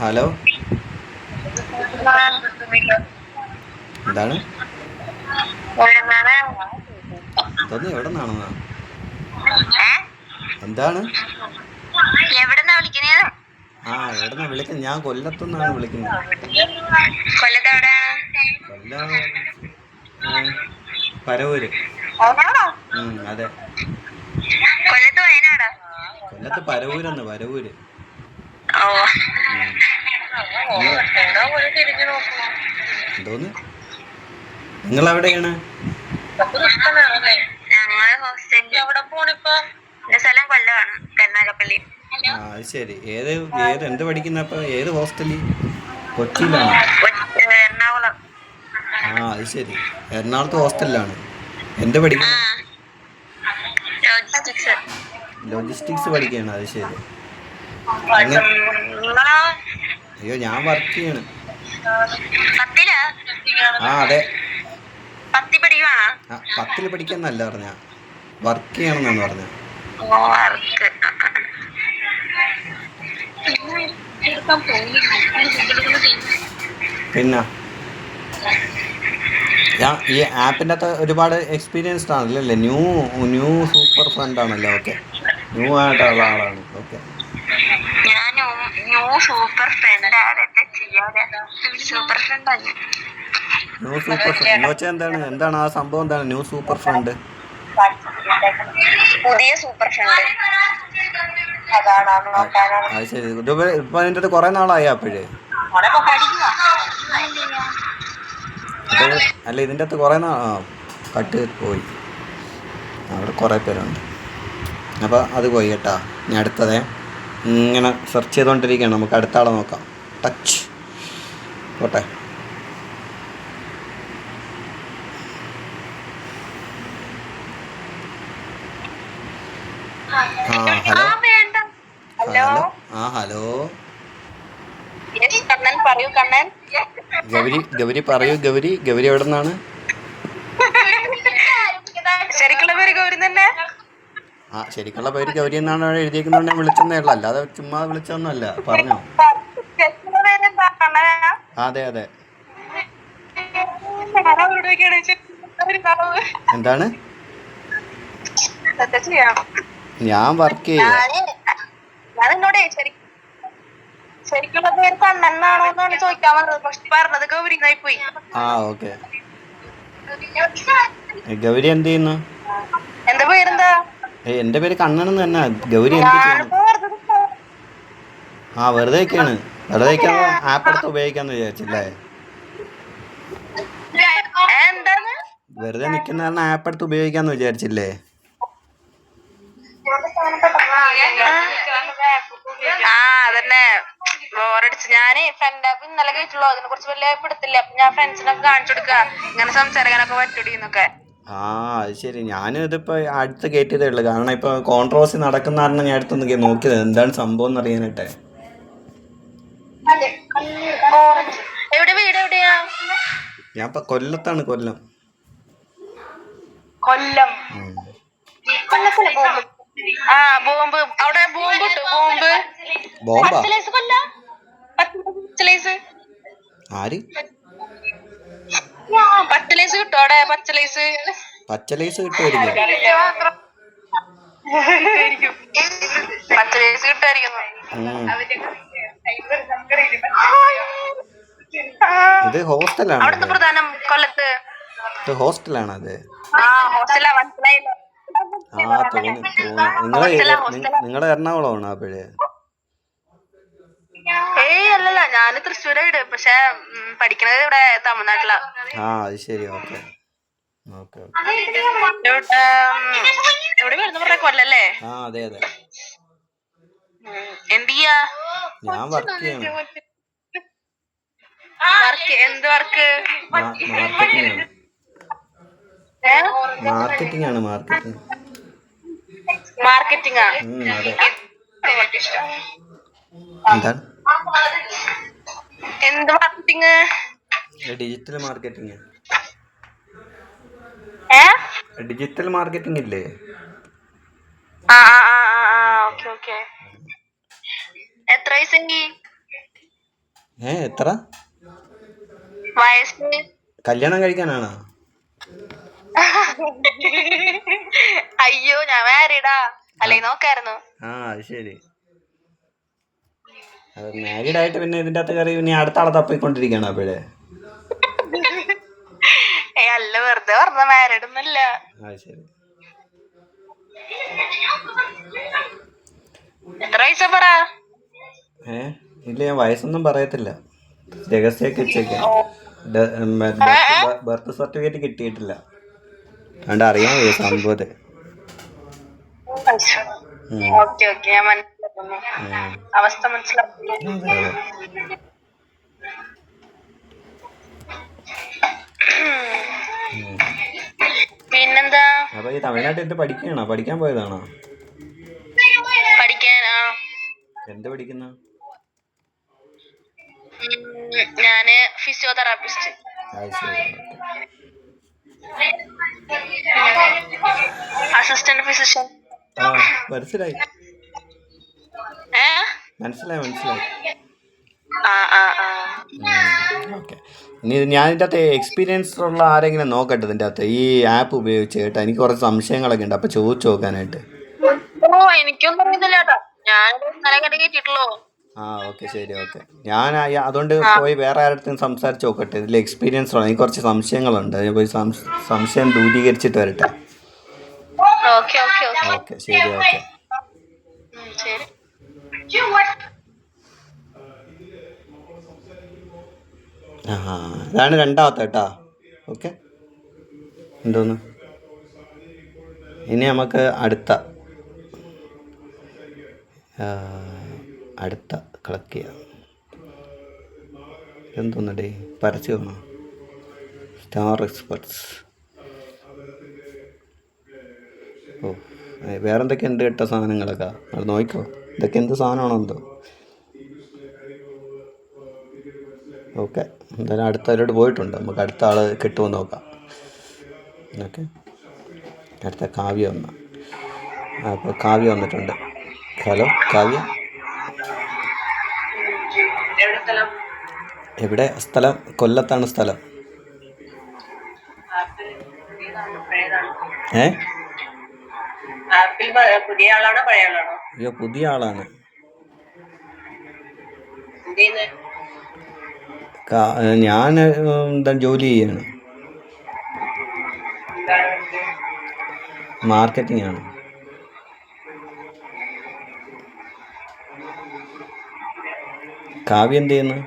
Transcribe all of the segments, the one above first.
Hello? എന്താണ്? തന്നെ എവിടെ നിന്നാണെന്നാ? എന്താണ്? ആ എവിടെന്നാ വിളിക്കുന്നത്? ഞാൻ കൊല്ലത്തുനിന്നാണ് വിളിക്കുന്നത്. കൊല്ലം പരവൂര്. അതെ. കൊല്ലത്ത് പരവൂരെന്ന് പരവൂര്. എന്തോന്ന്? നിങ്ങൾ എവിടെയാണ് ശരി. ഏത് ഏത് എന്ത് പഠിക്കുന്ന അപ്പൊ ഏത് ഹോസ്റ്റലിൽ കൊച്ചിയിലാണോ? ആ അത് ശരി. എറണാകുളത്ത് ഹോസ്റ്റലിലാണ് എന്ത് ആ ലോജിസ്റ്റിക്സ് ലോജിസ്റ്റിക്സ് പഠിക്കുകയാണ് അത് ശരി. അയ്യോ ഞാൻ വർക്ക് ചെയ്യാണ്. ആ അതെ. പത്തിൽ പഠിക്കാന്നല്ല പറഞ്ഞ. വർക്ക് ചെയ്യണമെന്നാണ് പറഞ്ഞ. പിന്നെ? ഞാൻ ഈ ആപ്പിന്റെ അകത്ത് ഒരുപാട് എക്സ്പീരിയൻസ്ഡ് ആണല്ലോ? അല്ലേ? ന്യൂ ന്യൂ സൂപ്പർ ഫ്രണ്ട് ആണല്ലോ. ഓക്കെ ന്യൂ ആയിട്ടുള്ള ആളാണ്. ഓക്കെ ഞാൻ ന്യൂ സൂപ്പർ ഫ്രണ്ട് ആരൊക്കെ ചെയ്യാതെ സൂപ്പർ ഫ്രണ്ട് ആണ് ന്യൂ സൂപ്പർ ഫ്രണ്ട് എന്ന് വെച്ചാൽ എന്താണ്? എന്താണ് ആ സംഭവം? എന്താണ് ന്യൂ സൂപ്പർ ഫ്രണ്ട് പുതിയ സൂപ്പർ ഫ്രണ്ട് അത് ശരി. ഇപ്പം അതിന്റെ കുറേ നാളായി അപ്പോഴേ. അല്ല ഇതിന്റെ അകത്ത് കുറേ നാൾ കട്ട് പോയി. അവിടെ കുറേ പേരുണ്ട്. അപ്പോൾ അത് പോയി കേട്ടാ. ഞാൻ അടുത്തതേ. ഇങ്ങനെ സെർച്ച് ചെയ്തുകൊണ്ടിരിക്കുകയാണ് നമുക്ക് അടുത്ത ആളെ നോക്കാം. ടച്ച് ഓട്ടെ ആ ഹലോ? ഹലോ. ആ ഹലോ. ഗൗരി ഗൗരി പറയൂ ഗൗരി ഗൗരി എവിടെ നിന്നാണ് ശരിക്കുള്ള പേര് ഗൗരി തന്നെ. ആ ശരിക്കുള്ള പേര് ഗൗരി എന്നാണ് അവിടെ എഴുതിയിരിക്കുന്നതുകൊണ്ട് ഞാൻ വിളിച്ചെന്നേ അല്ല അല്ലാതെ ചുമ്മാ വിളിച്ചൊന്നുമല്ല. പറഞ്ഞോ. അതെ അതെ? എന്താണ്? എന്താ ഞാൻ വർക്ക് ചെയ്യാം. ഗൗരി എന്ത് ചെയ്യുന്നു? എന്താ പേരെന്താ? എന്റെ പേര് കണ്ണനെന്ന് തന്നെ. ഗൗരി എന്ത്. ആ വെറുതെ ഒക്കെയാണ് വെറുതെ ആപ്പ് എടുത്ത് ഉപയോഗിക്കാന്ന് വിചാരിച്ചില്ലേ? വെറുതെ നിൽക്കുന്ന കാരണം ആപ്പ് എടുത്ത് ഉപയോഗിക്കാന്ന് വിചാരിച്ചില്ലേ? ആ അതന്നെ. ബോറടിച്ച്. ഞാൻ ഫ്രണ്ട് ആപ്പ് ഇന്നലെ കഴിച്ചുള്ളൂ. അതിനെ കുറിച്ച് വലിയ പെടുത്തില്ല അപ്പൊ ഞാൻ ഫ്രണ്ട്സിനൊക്കെ കാണിച്ചു കൊടുക്കുക ഇങ്ങനെ സംസാരിക്കാനൊക്കെ പറ്റൂടി എന്നൊക്കെ. ആ അത് ശരി. ഞാനും ഇതിപ്പോൾ അടുത്ത് കയറ്റിയതേ ഉള്ളൂ. കാരണം ഇപ്പോൾ കോൺട്രവേഴ്സി നടക്കുന്ന കാരണം ഞാൻ അടുത്തൊന്ന് നോക്കിയത്. എന്താണ് സംഭവം എന്ന് അറിയാനായിട്ടെ എവിടെ വീട് എവിടെയാ? ഞാൻ ഇപ്പൊ കൊല്ലത്താണ് കൊല്ലം. കൊല്ലം. ഉം. കൊല്ലത്തിലെ ബോംബ്? ആ ബോംബ്. അവിടെ ബോംബ് ഇട്ടു ബോംബ്. കൊല്ല? ആര്? പച്ചലേസ് കിട്ടോ അവിടെ പച്ചലേസ് പച്ചലേസ് കിട്ടുമായിരിക്കും പച്ചലേസ് കിട്ടുമായിരിക്കുന്നു ഉം. ഇത് ഹോസ്റ്റലാണ് അവിടുത്തെ പ്രധാനം കൊല്ലത്ത്. ഇത് ഹോസ്റ്റലാണ് അത്. ആ തോന്നി തോന്നി. നിങ്ങൾ നിങ്ങൾ എറണാകുളമാണ് അപ്പോഴേ? ഏയ് അല്ലല്ല ഞാൻ തൃശ്ശൂരായിട്ട് പക്ഷെ പഠിക്കുന്നത് പഠിക്കണത് ഇവിടെ തമിഴ്നാട്ടിലാ. ആ അത് ശരി ഓക്കെ. ഓക്കെ ഇവിടെ ഉം, എവിടെ വരുന്ന പറഞ്ഞ കൊല്ലല്ലേ? ആ അതെ അതെ. എന്ത് ചെയ്യാ? ഞാൻ വർക്ക് ചെയ്യണം. വർക്ക് എന്ത് വർക്ക് മാർക്കറ്റിംഗ് ആണ്. മാർക്കറ്റിംഗ്. എന്താണ്? എന്ത് marketing digital marketing digital marketing ഇല്ലേ? ആ ആ ആ ഓക്കേ ഓക്കേ ഓക്കെ. എത്ര വയസ്സെങ്കി ഏ എത്ര? വയസ്സ്? കല്യാണം കഴിക്കാനാണോ? അയ്യോ ഞാൻ വേറെടാ അല്ലെ നോക്കായിരുന്നു. ആ ശരി. അത് മാരീഡ് ആയിട്ട് പിന്നെ ഇതിന്റെ അകത്ത് കയറി പിന്നെ അടുത്ത ആളെ തപ്പിക്കൊണ്ടിരിക്കുകയാണ് അപ്പോഴേ. ഏ അല്ല വെറുതെ പറഞ്ഞ മാരീഡ് ഒന്നുമില്ല. അത് ശരി. എത്ര വയസ്സാ പറ? ഏ ഇല്ല ഞാൻ വയസ്സൊന്നും പറയത്തില്ല. രഹസ്യമൊക്കെ വെച്ചേക്കാം. ബർത്ത് സർട്ടിഫിക്കറ്റ് കിട്ടിയിട്ടില്ല. അതുകൊണ്ട് അറിയാൻ സംഭവത്തെ. Okay okay. ഞാൻ മനസ്സിലാക്കുന്നു. അവസ്ഥ മനസ്സിലാക്കുന്നു. പിന്നെന്താ? അപ്പൊ ഈ തമിഴ്നാട്ടിൽ എന്ത് പഠിക്കുകയാണോ പഠിക്കാൻ പോയതാണോ? പഠിക്കാൻ ആ. എന്ത് പഠിക്കുന്ന? ഞാൻ ഫിസിയോതെറാപ്പിസ്റ്റ്. Assistant physician. ആ മനസ്സിലായി. മനസ്സിലായി മനസ്സിലായി. ഓക്കെ. ഇനി ഞാൻ ഇതിന്റെ അകത്ത് എക്സ്പീരിയൻസ് ഉള്ള ആരെങ്കിലും നോക്കട്ടെ ഇതിന്റെ അകത്ത്? ഈ ആപ്പ് ഉപയോഗിച്ച് കേട്ടോ. എനിക്ക് കുറച്ച് സംശയങ്ങളൊക്കെ ഉണ്ട്. അപ്പൊ ചോദിച്ചു നോക്കാനായിട്ട്. ഓ എനിക്കൊന്നും കേട്ടോ. ഞാൻ ഇന്നലെ കണ്ട് കേട്ടിട്ടുള്ളൂ. ആ ഓക്കെ ശരി ഓക്കെ. ഞാൻ അതുകൊണ്ട് പോയി വേറെ ആരുടെ സംസാരിച്ചു നോക്കട്ടെ. ഇതിൽ എക്സ്പീരിയൻസ് ഉള്ള എനിക്ക് കുറച്ച് സംശയങ്ങളുണ്ട്. ഞാൻ പോയി സംശയം ദൂരീകരിച്ചിട്ട് വരട്ടെ. Okay okay okay. ഓക്കെ ശരി ഓക്കെ. ശരി. ആ ഇതാണ് രണ്ടാമത്തെ കേട്ടാ. ഓക്കെ. എന്തോന്ന്? ഇനി നമുക്ക് അടുത്ത. അടുത്ത കളക്ട് ചെയ്യാം. എന്തോന്നടേ പരസ്യമാണോ സ്റ്റാർ എക്സ്പെർട്സ് ഓ വേറെ എന്തൊക്കെയുണ്ട് ഉണ്ട് സാധനങ്ങളൊക്കെ? അത് നോക്കിക്കോ. ഇതൊക്കെ എന്ത് സാധനമാണോ എന്തോ? ഓക്കെ എന്തായാലും അടുത്തവരോട് പോയിട്ടുണ്ട്. നമുക്ക് അടുത്ത ആൾ കിട്ടുമോ നോക്കാം. ഓക്കെ. അടുത്ത കാവ്യ വന്ന. അപ്പോൾ കാവ്യ വന്നിട്ടുണ്ട്. ഹലോ കാവ്യ? എവിടെ? സ്ഥലം? കൊല്ലത്താണ് സ്ഥലം. ഏ? ആപ്പിൽ പുതിയ ആളാണോ പഴയ ആളാണോ? അയ്യോ പുതിയ ആളാണ്. ഞാൻ എന്താ ജോലി ചെയ്യാണ്. മാർക്കറ്റിംഗ് ആണ്. കാവ്യ എന്ത് ചെയ്യുന്നു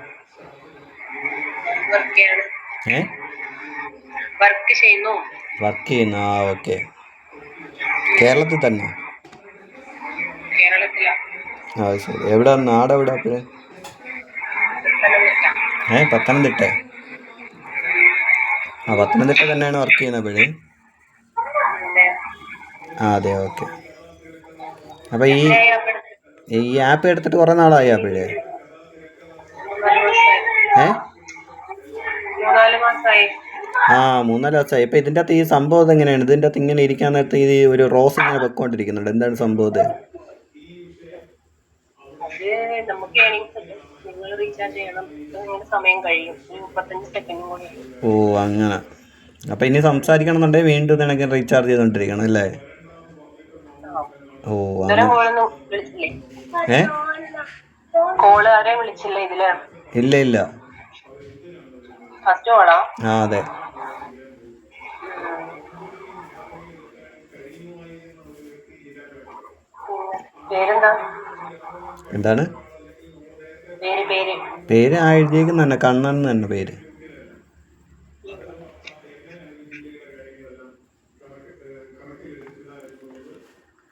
വർക്ക് ചെയ്യുന്നു. വർക്ക് ചെയ്യുന്നു. ആ ഓക്കെ. കേരളത്തിൽ തന്നെ? അത് ആ ശരി. എവിടെ നാട് എവിടെ അപ്പോഴേ പത്തനംതിട്ട. ഏ പത്തനംതിട്ട. ആ പത്തനംതിട്ട തന്നെയാണ് വർക്ക് ചെയ്യുന്നത് അപ്പോഴേ ആ അതെ ഓക്കെ അപ്പോൾ ഈ ഈ ആപ്പ് എടുത്തിട്ട് കുറേ നാളായി അപ്പോഴേ ഏ? ആ മൂന്നാൽ ദിവസമായി ഇപ്പം ഇതിന്റെ അകത്ത് ഈ സംഭവം എങ്ങനെയാണ് ഇതിന്റെ അകത്ത് ഇങ്ങനെ ഇരിക്കാൻ നേരത്തെ ഈ ഒരു റോസ് ഇങ്ങനെ വെക്കൊണ്ടിരിക്കുന്നുണ്ട്. എന്താണ് സംഭവം ഇത്? അത് നമുക്ക് ഏണിങ്സ് റീചാർജ് ചെയ്യണം. ഇത് സമയം കഴിയും. ഒരു മുപ്പത്തഞ്ച് കൂടി. ഓ അങ്ങനെ. അപ്പം ഇനി സംസാരിക്കണം എന്നുണ്ടെങ്കിൽ വീണ്ടും നിനക്ക് റീചാർജ് ചെയ്തോണ്ടിരിക്കണം അല്ലേ? ഓ ഏ? ഇല്ല ഇല്ല. ഫസ്റ്റ് കോളാ ആ അതെ. എന്താണ്? പേര് പേര്. പേര് ആ എഴുതിയേക്കുന്ന തന്നെ കണ്ണൻ തന്നെ പേര്.